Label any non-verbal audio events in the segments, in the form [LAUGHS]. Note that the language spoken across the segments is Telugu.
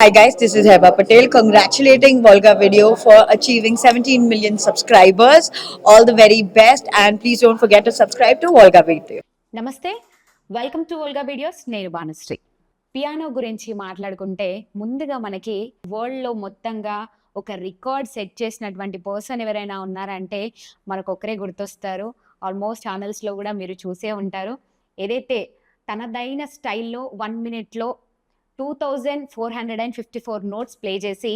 Hi guys, this is Heba Patel congratulating Volga Video for achieving 17 million subscribers. All the very best and please don't forget to subscribe to Volga Video. నమస్తే వెల్కమ్ టు ఓల్గా వీడియోస్ నేను బానుశ్రీ పియానో గురించి మాట్లాడుకుంటే ముందుగా మనకి వరల్డ్లో మొత్తంగా ఒక రికార్డ్ సెట్ చేసినటువంటి పర్సన్ ఎవరైనా ఉన్నారంటే మనకు ఒకరే గుర్తొస్తారు ఆల్మోస్ట్ ఛానల్స్లో కూడా మీరు చూసే ఉంటారు ఏదైతే తనదైన స్టైల్లో వన్ మినిట్లో two thousand four hundred and fifty four notes play చేసి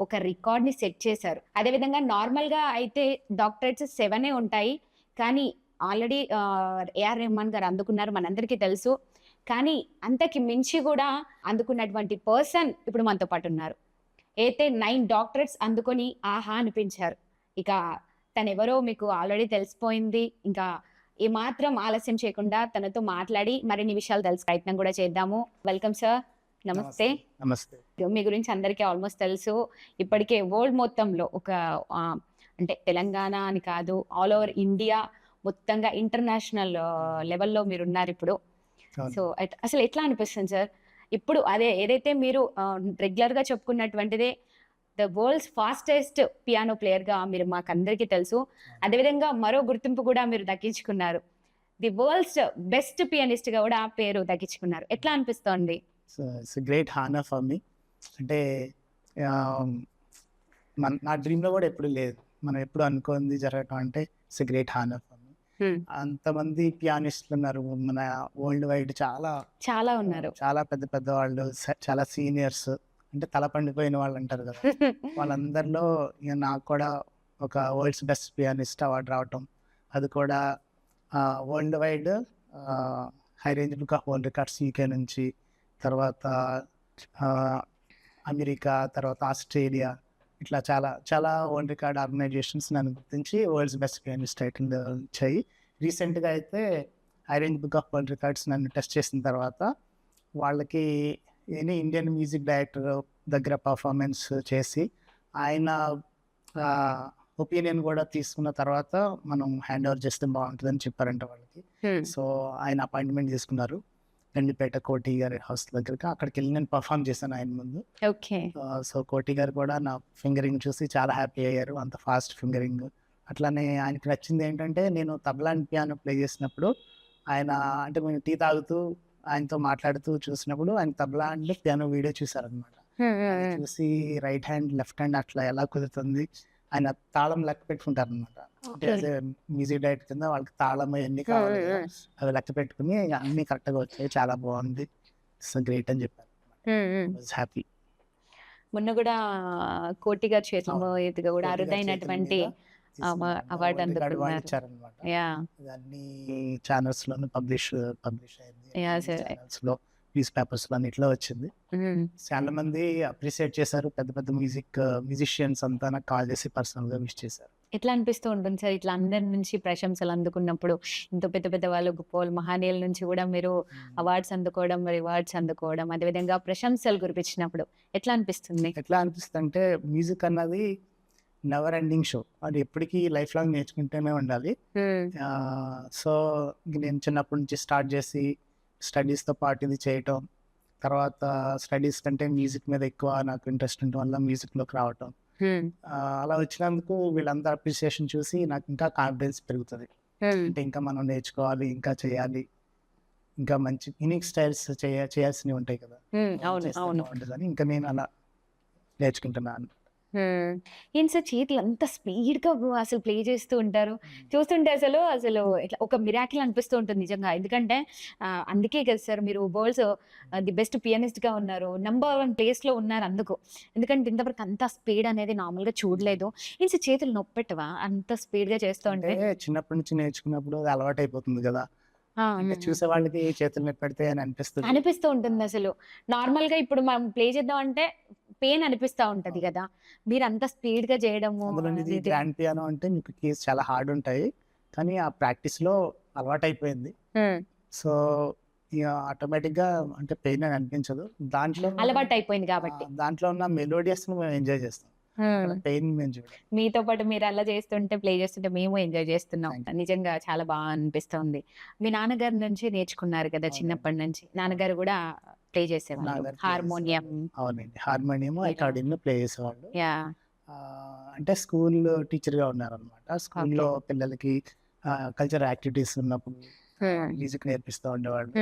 ఒక రికార్డ్ని సెట్ చేశారు. అదేవిధంగా నార్మల్గా అయితే డాక్టరేట్స్ సెవెనే ఉంటాయి. కానీ ఆల్రెడీ ఏఆర్ రెహమాన్ గారు అందుకున్నారు మనందరికీ తెలుసు. కానీ అంతకి మించి కూడా అందుకున్నటువంటి పర్సన్ ఇప్పుడు మనతో పాటు ఉన్నారు. అయితే నైన్ డాక్టరేట్స్ అందుకొని ఆహా అనిపించారు. ఇక తనెవరో మీకు ఆల్రెడీ తెలిసిపోయింది. ఇంకా ఏమాత్రం ఆలస్యం చేయకుండా తనతో మాట్లాడి మరిన్ని విషయాలు తెలుసు ప్రయత్నం కూడా చేద్దాము. Welcome sir. నమస్తే. నమస్తే. మీ గురించి అందరికీ ఆల్మోస్ట్ తెలుసు. ఇప్పటికే వరల్డ్ మొత్తంలో ఒక అంటే తెలంగాణ అని కాదు ఆల్ ఓవర్ ఇండియా మొత్తంగా ఇంటర్నేషనల్ లెవెల్లో మీరు ఉన్నారు ఇప్పుడు. సో అసలు ఎట్లా అనిపిస్తుంది సార్? ఇప్పుడు అదే ఏదైతే మీరు రెగ్యులర్గా చెప్పుకున్నటువంటిదే ద వరల్డ్స్ ఫాస్టెస్ట్ పియానో గా మీరు మాకు అందరికీ తెలుసు అదేవిధంగా మరో గుర్తింపు కూడా మీరు దక్కించుకున్నారు. ది వరల్డ్స్ బెస్ట్ పియానిస్ట్గా కూడా పేరు దక్కించుకున్నారు. ఎట్లా అనిపిస్తోంది? It's great honour for me అంటే ఆ, మన నా డ్రీమ్లో కూడా ఎప్పుడు లేదు. మనం ఎప్పుడు అనుకుంది జరగటం అంటే it's great honour for me. అంతమంది పియానిస్టులు ఉన్నారు. మన వరల్డ్ వైడ్ చాలా చాలా ఉన్నారు. చాలా పెద్ద పెద్ద వాళ్ళు చాలా సీనియర్స్ అంటే తల పండిపోయిన వాళ్ళు అంటారు కదా. [LAUGHS] వాళ్ళందరిలో నాకు కూడా ఒక వరల్డ్స్ బెస్ట్ పియానిస్ట్ అవార్డు రావటం. అది కూడా world wide High Range Book of World Records UK నుంచి తర్వాత అమెరికా తర్వాత ఆస్ట్రేలియా ఇట్లా చాలా చాలా వరల్డ్ రికార్డ్ ఆర్గనైజేషన్స్ నన్ను గుర్తించి వరల్డ్స్ బెస్ట్ పియానిస్ట్ టైటిల్ ఇచ్చాయి. రీసెంట్గా అయితే High Range Book of World Records నన్ను టెస్ట్ చేసిన తర్వాత వాళ్ళకి ఎనీ ఇండియన్ మ్యూజిక్ డైరెక్టర్ దగ్గర పర్ఫార్మెన్స్ చేసి ఆయన ఒపీనియన్ కూడా తీసుకున్న తర్వాత మనం హ్యాండ్ ఓవర్ చేస్తే బాగుంటుందని చెప్పారంట వాళ్ళకి. సో ఆయన అపాయింట్మెంట్ తీసుకున్నారు. గండిపేట కోటి గారి హౌస్ దగ్గరికి అక్కడికి వెళ్ళి నేను పర్ఫామ్ చేశాను ఆయన ముందు. ఓకే. సో కోటి గారు కూడా నా ఫింగరింగ్ చూసి చాలా హ్యాపీ అయ్యారు. అంత ఫాస్ట్ ఫింగరింగ్ అట్లానే ఆయనకి నచ్చింది ఏంటంటే నేను తబలా పియానో ప్లే చేసినప్పుడు ఆయన అంటే మేము టీ తాగుతూ ఆయనతో మాట్లాడుతూ చూసినప్పుడు ఆయన తబలా అంటే పియానో వీడియో చూసారనమాట చూసి రైట్ హ్యాండ్ లెఫ్ట్ హ్యాండ్ అట్లా ఎలా కుదురుతుంది ఆయన తాళం లెక్క పెట్టుకుంటారు అనమాట అంటే మ్యూజిక్ డైరెక్టర్ కింద వాళ్ళకి తాళం ఎన్ని కావాలి అవి లెక్క పెట్టుకుని అన్ని కరెక్ట్గా వచ్చాయి చాలా బాగుంది. సో గ్రేట్ అని చెప్పారు. హ్యాపీ మొన్న కూడా కోటి గారి చేతిలో ఎదుగా కూడా అరుదైనటువంటి అవ- award అందుకున్నారు. అన్ని ఛానల్స్ లోను పబ్లిష్ పబ్లిష్ అయింది. లో న్యూస్ పేపర్స్ అన్నిట్లో వచ్చింది. చాలా మంది అప్రిషియేట్ చేశారు. పెద్ద పెద్ద మ్యూజిక్ మ్యూజిషియన్స్ అంతా నాకు కాల్ చేసి పర్సనల్గా విష్ చేశారు. ఎట్లా అనిపిస్తూ ఉంటుంది సార్ ఇట్లా అందరి నుంచి ప్రశంసలు అందుకున్నప్పుడు? ఇంత పెద్ద పెద్ద వాళ్ళు గొప్ప వాళ్ళు మహానీయుల నుంచి కూడా మీరు అవార్డ్స్ అందుకోవడం రివార్డ్స్ అందుకోవడం అదేవిధంగా ప్రశంసలు కురిపించినప్పుడు ఎట్లా అనిపిస్తుంది? ఎట్లా అనిపిస్తుంది అంటే మ్యూజిక్ అన్నది నెవర్ ఎండింగ్ షో అది ఎప్పటికీ లైఫ్ లాంగ్ నేర్చుకుంటూనే ఉండాలి. సో నేను చిన్నప్పటి నుంచి స్టార్ట్ చేసి స్టడీస్తో పాటు ఇది చేయటం తర్వాత స్టడీస్ కంటే మ్యూజిక్ మీద ఎక్కువ నాకు ఇంట్రెస్ట్ ఉండటం వల్ల మ్యూజిక్లోకి రావటం. అలా వచ్చినందుకు వీళ్ళంతా అప్రిసియేషన్ చూసి నాకు ఇంకా కాన్ఫిడెన్స్ పెరుగుతుంది. అంటే ఇంకా మనం నేర్చుకోవాలి ఇంకా చేయాలి. ఇంకా మంచి యూనిక్ స్టైల్స్ చేయ చేయాల్సినవి ఉంటాయి కదా. అవును. అవును. ఇంకా నేను అలా నేర్చుకుంటున్నాను. ఏం సార్ చేతులు అంత స్పీడ్గా అసలు ప్లే చేస్తూ ఉంటారు? చూస్తుంటే అసలు అసలు ఇట్లా ఒక మిరాకిల్ అనిపిస్తూ ఉంటుంది నిజంగా. ఎందుకంటే ఆ, అందుకే కదా సార్ మీరు వరల్డ్స్ ది బెస్ట్ పియానిస్ట్గా ఉన్నారు. నంబర్ వన్ ప్లేస్లో ఉన్నారు అందుకు. ఎందుకంటే ఇంతవరకు అంత స్పీడ్ అనేది నార్మల్గా చూడలేదు. ఏం సార్ చేతులు నొప్పెట్టవా? అంత స్పీడ్గా చేస్తూ ఉంటే? చిన్నప్పటి నుంచి నేర్చుకున్నప్పుడు అది అలవాటు అయిపోతుంది కదా. ఆ, ఇంకా ఉమ్. చూసే వాళ్ళకి చేతులు నొప్పి పెడితే అని అనిపిస్తుంది. అనిపిస్తూ ఉంటుంది అసలు. నార్మల్గా ఇప్పుడు మనం ప్లే చేద్దాం అంటే పెయిన్ అనిపిస్తా ఉంటది కదా. మీరు అంత స్పీడ్గా చేయడము. గ్రాండ్ పియానో అంటే మీకు కీస్ చాలా హార్డ్ ఉంటాయి. కానీ ఆ ప్రాక్టీస్లో అలవాటు అయిపోయింది ఉమ్. సో ఆటోమేటిక్గా అంటే పెయిన్ అని అనిపించదు. దాంట్లో అలవాటు అయిపోయింది కాబట్టి. దాంట్లో ఉన్న మెలోడియస్ మేము ఎంజాయ్ చేస్తాం. పెయిన్ మేము మీతో పాటు మీరు అలా చేస్తుంటే ప్లే చేస్తుంటే మేము ఎంజాయ్ చేస్తున్నాం. నిజంగా చాలా బాగా అనిపిస్తుంది. మీ నాన్నగారి నుంచి నేర్చుకున్నారు కదా. చిన్నప్పటి నుంచి. నాన్నగారు కూడా ప్లే చేసేవాళ్ళు. హార్మోనియం. అవునండి. హార్మోనియం. అకార్డియన్ ప్లే చేసేవాళ్ళు. అంటే స్కూల్ టీచర్గా ఉన్నారనమాట స్కూల్లో పిల్లలకి కల్చర్ యాక్టివిటీస్ ఉన్నప్పుడు మ్యూజిక్ నేర్పిస్తూ ఉండేవాళ్ళు.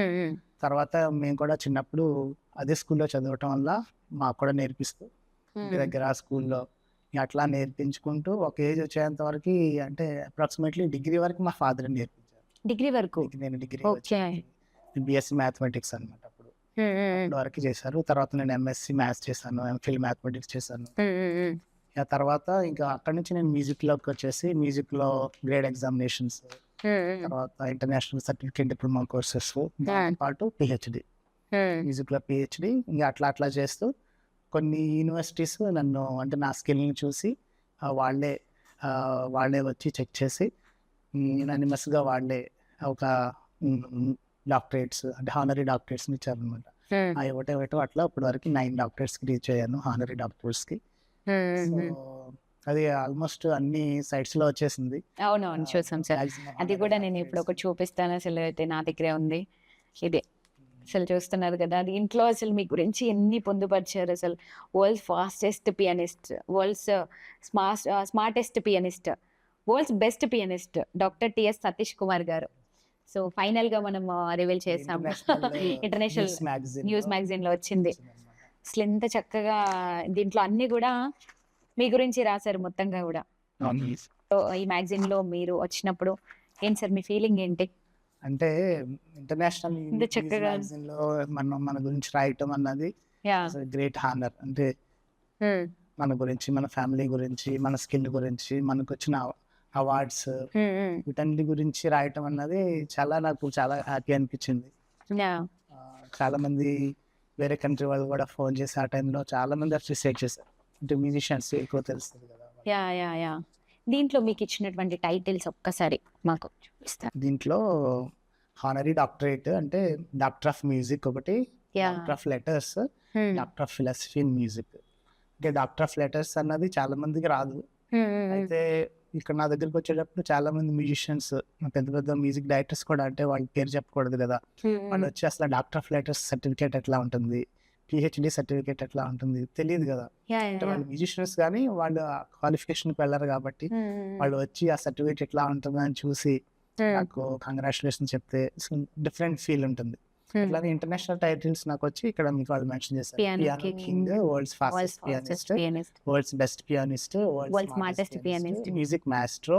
తర్వాత మేము కూడా చిన్నప్పుడు అదే స్కూల్లో చదవటం వల్ల మాకు కూడా నేర్పిస్తూ ఇంటి దగ్గర స్కూల్లో అట్లా నేర్పించుకుంటూ ఒక ఏజ్ వచ్చేంత వరకు అంటే అప్రాక్సిమేట్లీ డిగ్రీ వరకు మా ఫాదర్ నేర్పించారు. డిగ్రీ వరకు? నేను డిగ్రీ బిఎస్సి మ్యాథమెటిక్స్ అనమాట వరకు చేశారు. తర్వాత నేను ఎంఎస్సి మ్యాథ్స్ చేశాను ఎంఫిల్ మ్యాథమెటిక్స్ చేశాను. ఆ తర్వాత ఇంకా అక్కడి నుంచి నేను మ్యూజిక్లోకి వచ్చేసి మ్యూజిక్లో గ్రేడ్ ఎగ్జామినేషన్స్ తర్వాత ఇంటర్నేషనల్ సర్టిఫికేట్ డిప్లొమా కోర్సెస్ పాటు పిహెచ్డి. మ్యూజిక్లో పిహెచ్డి ఇంకా అట్లా అట్లా చేస్తూ కొన్ని యూనివర్సిటీస్ నన్ను అంటే నా స్కిల్ని చూసి వాళ్ళే వాళ్ళే వచ్చి చెక్ చేసి unanimous గా వాళ్ళే ఒక డాక్టరేట్స్ అంటే హానరీ డాక్టరేట్స్ ఇచ్చారనమాట ఆ ఒకటే ఒకటి అట్లా ఇప్పటి వరకు నైన్ డాక్టరేట్స్కి రీచ్ అయ్యాను హానరీ డాక్టర్స్కి. సో అది ఆల్మోస్ట్ అన్ని sites లో వచ్చేసింది. అవునవును చూసాం సార్. అది కూడా నేను ఇప్పుడు. ఒకటి చూపిస్తాను అసలు అయితే నా దగ్గరే ఉంది. ఇదే అసలు చూస్తున్నారు కదా దీంట్లో అసలు మీ గురించి ఎన్ని పొందుపరిచారు అసలు? World's fastest pianist world's smart smartest pianist world's best pianist doctor TS Satish Kumar garu. So ఫైనల్గా మనం రివీల్ చేసాం ఇంటర్నేషనల్ [LAUGHS] news magazine న్యూస్ మ్యాగజైన్లో వచ్చింది. అసలు ఎంత చక్కగా దీంట్లో అన్ని కూడా మీ గురించి రాశారు మొత్తంగా కూడా. సో ఈ మ్యాగజైన్లో మీరు వచ్చినప్పుడు ఏంటి సార్ మీ ఫీలింగ్ ఏంటి? అంటే ఇంటర్నేషనల్ చక్కగా- లో మనం మన గురించి రాయటం అన్నది యా. Great honour. అంటే మన గురించి మన ఫ్యామిలీ గురించి మన స్కిల్ గురించి మనకు వచ్చిన అవార్డ్స్ వీటన్నిటి గురించి రాయటం అన్నది చాలా నాకు చాలా హ్యాపీ అనిపించింది. చాలా మంది వేరే కంట్రీ వాళ్ళు కూడా ఫోన్ చేసి ఆ టైంలో చాలా మంది అప్రిషియేట్ చేశారు. అంటే మ్యూజిషియన్స్ ఎక్కువ తెలుస్తుంది కదా యా యా యా. దీంట్లో మీకు ఇచ్చినటువంటి టైటిల్స్ ఒక్కసారి మాకు చూపిస్తారు? దీంట్లో హానరీ డాక్టరేట్ అంటే డాక్టర్ ఆఫ్ మ్యూజిక్ ఒకటి doctor of letters doctor of philosophy in music. అంటే డాక్టర్ ఆఫ్ లెటర్స్ అన్నది చాలా మందికి రాదు. అయితే ఇక్కడ నా దగ్గరికి వచ్చేటప్పుడు చాలా మంది మ్యూజిషియన్స్ పెద్ద పెద్ద మ్యూజిక్ డైరెక్టర్స్ కూడా అంటే వాళ్ళ పేరు చెప్పకూడదు కదా. వాళ్ళు వచ్చి అసలు డాక్టర్ ఆఫ్ లెటర్స్ సర్టిఫికేట్ ఎట్లా ఉంటుంది? పిహెచ్డి సర్టిఫికేట్ ఎట్లా ఉంటుంది? తెలియదు కదా. వాళ్ళు మ్యూజిషియన్స్ కానీ వాళ్ళు క్వాలిఫికేషన్కి వెళ్ళరు కాబట్టి వాళ్ళు వచ్చి ఆ సర్టిఫికేట్ ఎట్లా ఉంటుంది అని చూసి నాకు కంగ్రాచులేషన్ చెప్తే డిఫరెంట్ ఫీల్ ఉంటుంది. అట్లానే ఇంటర్నేషనల్ టైటిల్స్ నాకు వచ్చి ఇక్కడ మీకు వాళ్ళు మెన్షన్ చేశారు. Piano piano King, king world's fastest pianist pianist. World's best pianist World's smartest pianist. Music maestro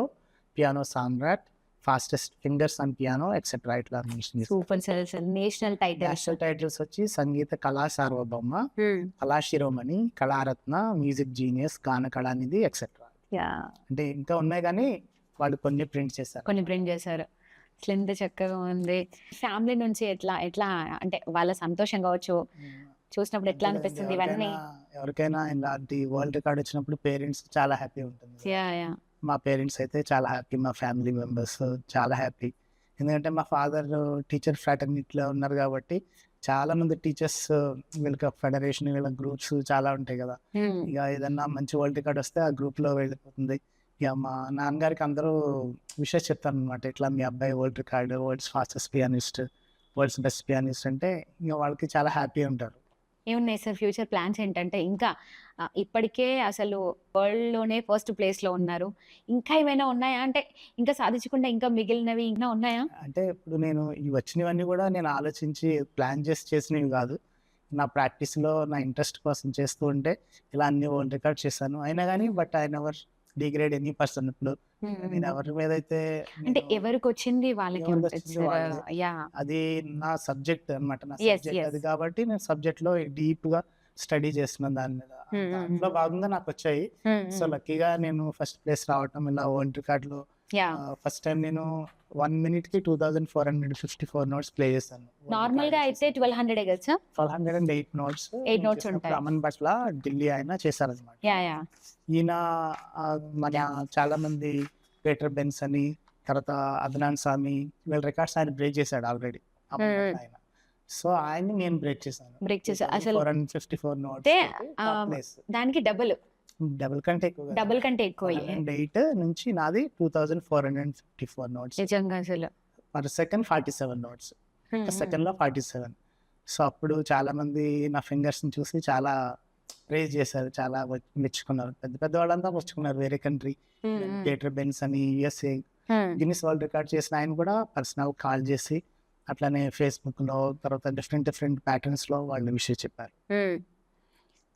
piano Samrat fastest fingers on piano etcetera ఇట్లా mention super sir national titles national titles వచ్చి సంగీత కళా సార్వభౌమ కళా శిరోమణి కళారత్న మ్యూజిక్ జీనియస్ గాన కళానిధి ఎక్సెట్రా యా. అంటే ఇంకా ఉన్నాయి కానీ వాళ్ళు కొన్ని ప్రింట్ చేశారు. కొన్ని ప్రింట్ చేశారు. అసలు ఎంత చక్కగా ఉంది. ఫ్యామిలీ నుంచి ఎట్లా ఎట్లా అంటే వాళ్ళ సంతోషం కావచ్చు చూసినప్పుడు ఎట్లా అనిపిస్తుంది ఇవన్నీ? ఎవరికైనా- ఇలాంటి వరల్డ్ రికార్డ్ వచ్చినప్పుడు పేరెంట్స్ చాలా హ్యాపీ ఉంటుంది. Yeah yeah. మా పేరెంట్స్ అయితే చాలా హ్యాపీ మా ఫ్యామిలీ మెంబర్స్ చాలా హ్యాపీ. ఎందుకంటే మా ఫాదర్ టీచర్ ఫ్రాటర్నిటీలో ఉన్నారు కాబట్టి చాలా మంది టీచర్స్ వీళ్ళకి ఫెడరేషన్ వీళ్ళ గ్రూప్స్ చాలా ఉంటాయి కదా. ఇక ఏదన్నా మంచి వరల్డ్ రికార్డ్ వస్తే ఆ గ్రూప్లో వెళ్ళిపోతుంది. మా నాన్నగారికి అందరూ విషెస్ చెప్తారు అనమాట ఇట్లా మీ అబ్బాయి world record world's fastest pianist world's best pianist అంటే ఇక వాళ్ళకి చాలా హ్యాపీ ఉంటారు. ఏమున్నాయి సార్ ఫ్యూచర్ ప్లాన్స్ ఏంటంటే ఇంకా ఇప్పటికే అసలు వరల్డ్లోనే ఫస్ట్ ప్లేస్లో ఉన్నారు. ఇంకా ఏమైనా ఉన్నాయా? అంటే ఇంకా సాధించకుండా ఇంకా మిగిలినవి ఇంకా ఉన్నాయా? అంటే ఇప్పుడు నేను ఈ వచ్చినవన్నీ కూడా నేను ఆలోచించి ప్లాన్ చేసి చేసినవి కాదు. నా ప్రాక్టీస్లో నా ఇంట్రెస్ట్ కోసం చేస్తూ ఉంటే ఇలా అన్ని వరల్డ్ రికార్డ్ చేశాను. అయినా కానీ but I never degrade any person ఇప్పుడు. నేను ఎవరి మీద అయితే అంటే ఎవరికి వచ్చింది వాళ్ళకి అది నా సబ్జెక్ట్ అన్నమాట. నా సబ్జెక్ట్. అది కాబట్టి నేను సబ్జెక్ట్లో డీప్గా స్టడీ చేస్తున్నాను దాని మీద. దాంట్లో. భాగంగా నాకు వచ్చాయి సో లక్కీగా నేను ఫస్ట్ ప్లేస్ రావటం ఇలా వరల్డ్ రికార్డ్లో యా ఫస్ట్ టైం నేను one మినిట్కి two thousand four hundred fifty four notes play చేశాను నార్మల్గా అయితే ట్వెల్వ్ హండ్రెడ్ కదా twelve hundred and eight notes Eight notes ఉంటాయి. అమన్ బట్ల ఢిల్లీ ఆయన చేశారనమాట ఈయన మన చాలా మంది పీటర్ బెన్స్ అని తర్వాత అదనాన్ స్వామి వీళ్ళ రికార్డ్స్ ఆయన బ్రేక్ చేశాడు ఆల్రెడీ Hmm. ఆయన. సో ఆయన్ని నేను బ్రేక్ చేశాను. బ్రేక్ చేసా అసలు four hundred fifty four notes దానికి డబుల్ డబుల్ కంటే ఎక్కువ డబుల్ కంటే ఎక్కువ. ఎయిట్ నుంచి నాది two thousand four hundred fifty four notes నిజంగా అసలు. Per second forty seven notes Hmm, hmm. సెకండ్లో ఫార్టీ సెవెన్ సో అప్పుడు చాలా మంది నా fingers ని చూసి చాలా ప్రేజ్ చేశారు. చాలా మెచ్చుకున్నారు. పెద్ద పెద్ద వాళ్ళంతా మెచ్చుకున్నారు వేరే కంట్రీ పీటర్ బెన్స్ అని యుఎస్ఏ గిన్నిస్ వరల్డ్ రికార్డ్ చేసిన ఆయన కూడా పర్సనల్ కాల్ చేసి అట్లానే Facebook లో తర్వాత డిఫరెంట్ డిఫరెంట్ ప్యాటర్న్స్లో వాళ్ళు విషయం చెప్పారు.